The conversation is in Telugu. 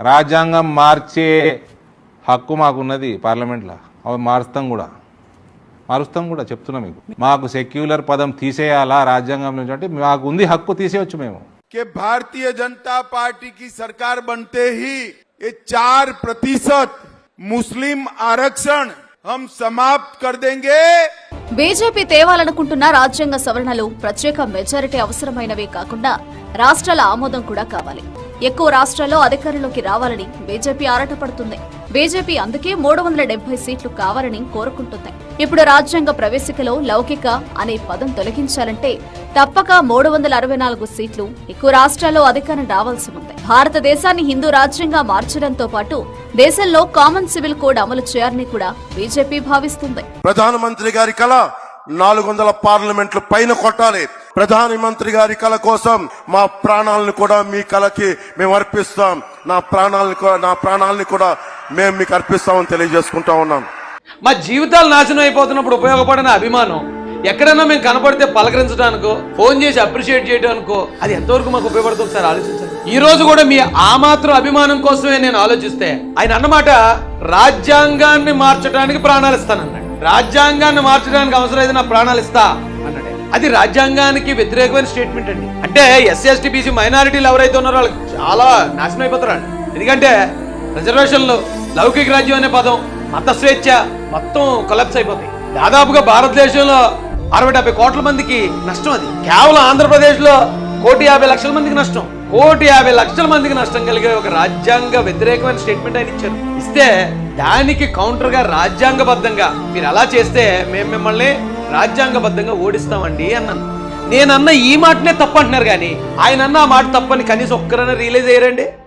రాజ్యాంగం మార్చే హక్కు మాకున్నది పార్లమెంట్లో అవి మారుస్తాం కూడా మారుస్తాం కూడా చెప్తున్నా మీకు మాకు సెక్యులర్ పదం తీసేయాలా రాజ్యాంగం నుంచి అంటే మాకు ఉంది హక్కు తీసేయచ్చు మేము कि भारतीय जनता पार्टी की सरकार बनते ही ये चार प्रतिशत मुस्लिम आरक्षण हम समाप्त कर देंगे బీజేపీ తేవాలనుకుంటున్న రాజ్యాంగ సవరణలు ప్రత్యేక మెజారిటీ అవసరమైనవే కాకుండా రాష్ట్రాల ఆమోదం కూడా కావాలి ఎక్కువ రాష్ట్రాల్లో అధికారంలోకి రావాలని బీజేపీ ఆరాటపడుతుంది. బీజేపీ అందుకే మూడు వందల డెబ్బై సీట్లు కావాలని కోరుకుంటుంది. ఇప్పుడు రాజ్యాంగ ప్రవేశికలో లౌకిక అనే పదం తొలగించాలంటే తప్పక మూడు వందల అరవై నాలుగు సీట్లు ఎక్కువ రాష్ట్రాల్లో అధికారం రావాల్సి ఉంది. భారతదేశాన్ని హిందూ రాజ్యంగా మార్చడంతో పాటు దేశంలో కామన్ సివిల్ కోడ్ అమలు చేయాలని కూడా బీజేపీ భావిస్తుంది. ప్రధానమంత్రి గారి కళ నాలుగు వందల పార్లమెంట్లు పైన కొట్టాలి. ప్రధానమంత్రి గారి కళ కోసం మా ప్రాణాలను కూడా మీ కళకి మేము అర్పిస్తాం. నా ప్రాణాలను కూడా నా ప్రాణాలని కూడా మేము మీకు అర్పిస్తామని తెలియజేసుకుంటా ఉన్నాం. మా జీవితాలు నాశనం అయిపోతున్నప్పుడు ఉపయోగపడిన అభిమానం. ఎక్కడైనా మేము కనపడితే పలకరించడానికో ఫోన్ చేసి అప్రిషియేట్ చేయడానికో అది ఎంతవరకు మాకు ఉపయోగపడుతుంది సార్ ఆలోచించండి. ఈ రోజు కూడా మీ ఆ మాత్రం అభిమానం కోసమే నేను ఆలోచిస్తే ఆయన అన్నమాట రాజ్యాంగాన్ని మార్చడానికి ప్రాణాలు ఇస్తానన్నాడు. రాజ్యాంగాన్ని మార్చడానికి అవసరమైతే నా ప్రాణాలు ఇస్తా. అది రాజ్యాంగానికి వ్యతిరేకమైన స్టేట్మెంట్ అండి. అంటే ఎస్సీ ఎస్టీ బీసీ మైనారిటీలు ఎవరైతే ఉన్నారో వాళ్ళకి చాలా నాశనం అయిపోతారు ఎందుకంటే రిజర్వేషన్లు లౌకిక రాజ్యం అనే పదం మత స్వేచ్ఛ మొత్తం కొలాప్స్ అయిపోతాయి. దాదాపుగా భారతదేశంలో అరవై డెబ్బై కోట్ల మందికి నష్టం అది. కేవలం ఆంధ్రప్రదేశ్లో కోటి యాభై లక్షల మందికి నష్టం. కోటి యాభై లక్షల మందికి నష్టం కలిగే ఒక రాజ్యాంగ వ్యతిరేకమైన స్టేట్మెంట్ ఆయన ఇచ్చారు. ఇస్తే దానికి కౌంటర్గా రాజ్యాంగబద్ధంగా మీరు అలా చేస్తే మేము మిమ్మల్ని రాజ్యాంగబద్ధంగా ఓడిస్తామండి అన్నాను. నేనన్న ఈ మాటనే తప్పు అంటున్నారు కానీ ఆయన అన్న ఆ మాట తప్పని కనీసం ఒక్కరైనా రియలైజ్ అయ్యారండి?